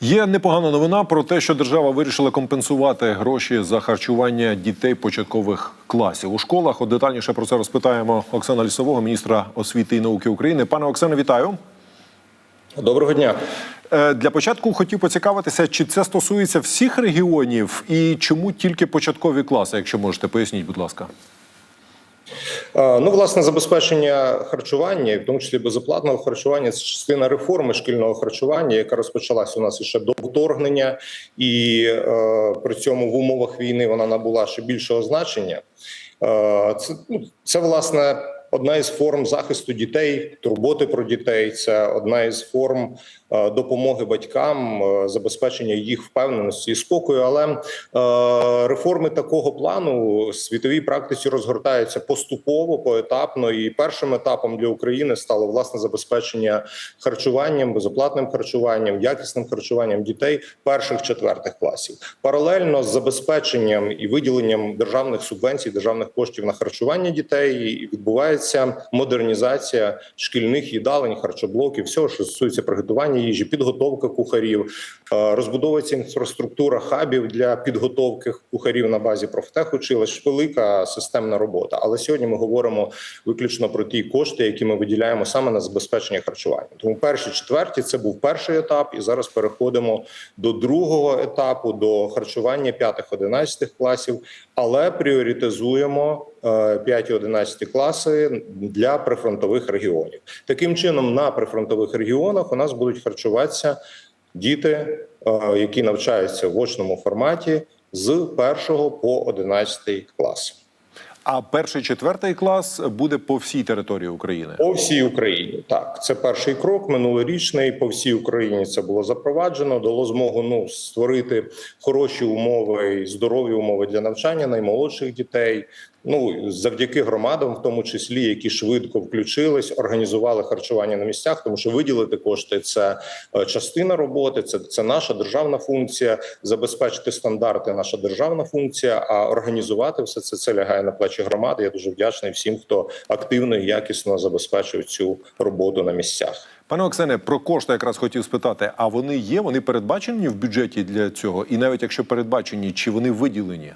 Є непогана новина про те, що держава вирішила компенсувати гроші за харчування дітей початкових класів у школах. От детальніше про це розпитаємо Оксана Лісового, міністра освіти і науки України. Пане Оксане, вітаю. Доброго дня. Е, Для початку хотів поцікавитися, чи це стосується всіх регіонів і чому тільки початкові класи, якщо можете, поясніть, будь ласка. Е, Ну, власне, забезпечення харчування, в тому числі безоплатного харчування, це частина реформи шкільного харчування, яка розпочалася у нас ще до вторгнення, і е, при цьому в умовах війни вона набула ще більшого значення. Е, це, ну, це власне. Одна із форм захисту дітей, турботи про дітей це одна із форм е, допомоги батькам, е, забезпечення їх впевненості і спокою. Але е, реформи такого плану в світовій практиці розгортаються поступово, поетапно. І першим етапом для України стало власне забезпечення харчуванням, безоплатним харчуванням, якісним харчуванням дітей перших четвертих класів. Паралельно з забезпеченням і виділенням державних субвенцій, державних коштів на харчування дітей відбувається модернізація шкільних їдалень, харчоблоків, всього, що стосується приготування їжі, підготовка кухарів, е, розбудовується інфраструктура хабів для підготовки кухарів на базі профтехучилищ. Велика системна робота. Але сьогодні ми говоримо виключно про ті кошти, які ми виділяємо саме на забезпечення харчування. Тому перші четверті це був перший етап, і зараз переходимо до другого етапу до харчування 5-11 класів, але пріоритизуємо 5-11 класи для прифронтових регіонів. Таким чином, на прифронтових регіонах у нас будуть харчуватися діти, е, які навчаються в очному форматі з 1 по 11 клас. А перший четвертий клас буде по всій території України. По всій Україні так це перший крок минулорічний. По всій Україні це було запроваджено. Дало змогу ну створити хороші умови і здорові умови для навчання наймолодших дітей. Ну завдяки громадам, в тому числі, які швидко включились, організували харчування на місцях, тому що виділити кошти це е, частина роботи. Це, це наша державна функція. Забезпечити стандарти, наша державна функція. А організувати все це це лягає на плечі громади. Я дуже вдячний всім, хто активно і якісно забезпечив цю роботу на місцях. Пане Оксане, про кошти якраз хотів спитати: а вони є? Вони передбачені в бюджеті для цього? І навіть якщо передбачені, чи вони виділені?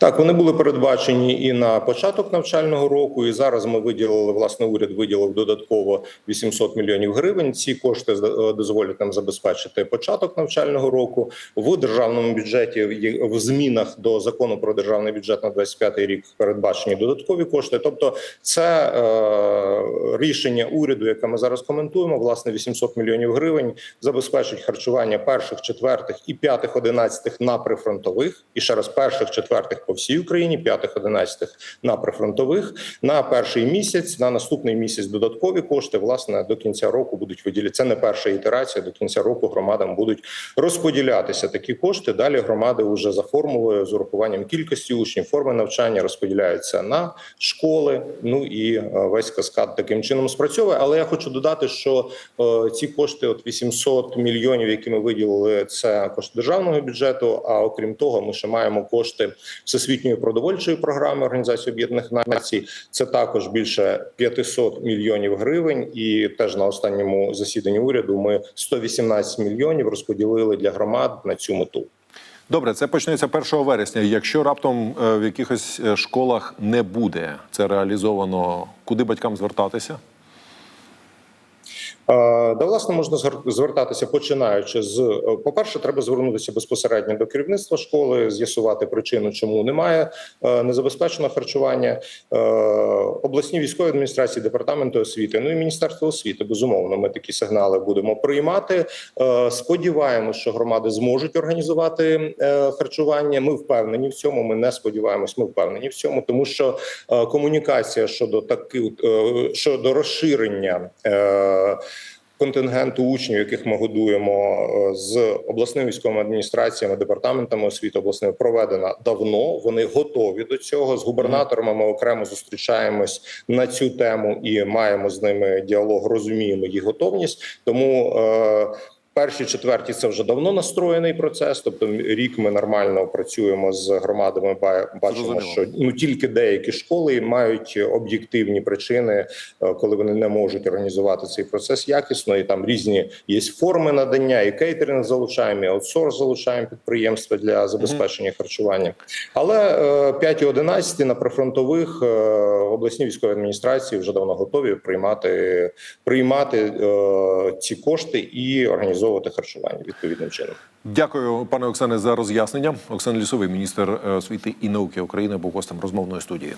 Так, вони були передбачені і на початок навчального року. І зараз ми виділили власне уряд виділив додатково 800 мільйонів гривень. Ці кошти е, дозволять нам забезпечити початок навчального року в державному бюджеті. В змінах до закону про державний бюджет на 25 рік передбачені додаткові кошти. Тобто, це е, рішення уряду, яке ми зараз коментуємо. Власне, 800 мільйонів гривень забезпечить харчування перших, четвертих і п'ятих, одинадцятих на прифронтових. І ще раз перших, четвертих по всій Україні, п'ятих, одинадцятих на прифронтових. На перший місяць, на наступний місяць додаткові кошти. Власне до кінця року будуть виділені. Це не перша ітерація. До кінця року громадам будуть розподілятися такі кошти. Далі громади вже за формулою з урахуванням кількості учнів, форми навчання розподіляються на школи. Ну і е, весь каскад таким чином спрацьовує. Але я хочу додати, що е, ці кошти, от 800 мільйонів, які ми виділили, це кошти державного бюджету. А окрім того, ми ще маємо кошти всесвітньої продовольчої програми Організації Об'єднаних Націй. Це також більше 500 мільйонів гривень. І теж на останньому засіданні уряду ми 118 мільйонів розподілили для громад на цю мету. Добре, це почнеться 1 вересня. Якщо раптом е, в якихось е, школах не буде це реалізовано, куди батькам звертатися? Е, Да, власне, можна звер- звертатися починаючи з е, по-перше, треба звернутися безпосередньо до керівництва школи, з'ясувати причину, чому немає е, незабезпеченого харчування. Обласні військові адміністрації, департаменту освіти, ну і міністерство освіти. Безумовно, ми такі сигнали будемо приймати. Сподіваємося, що громади зможуть організувати харчування. Ми впевнені в цьому. Ми не сподіваємось, ми впевнені в цьому, тому що комунікація щодо таких е, щодо розширення. Контингенту учнів, яких ми годуємо е, з обласними військовими адміністраціями, департаментами освіти обласними, проведена давно. Вони готові до цього. З губернаторами ми окремо зустрічаємось на цю тему і маємо з ними діалог. Розуміємо їх готовність. Тому е, першій четвертій це вже давно настроєний процес. Тобто, рік ми нормально працюємо з громадами. ба- Бачимо, Зрозуміло. що ну тільки деякі школи мають об'єктивні причини, е, коли вони не можуть організувати цей процес якісно. І там різні є форми надання, і кейтеринг залучаємо, і аутсорс залучаємо підприємства для забезпечення харчування. Але е, 5 і 11 на прифронтових е, обласні військові адміністрації вже давно готові приймати приймати е, ці кошти і організовувати харчування відповідним чином. Дякую, пане Оксане, за роз'яснення. Оксана Лісовий, міністр е, освіти і науки України, був гостем розмовної студії.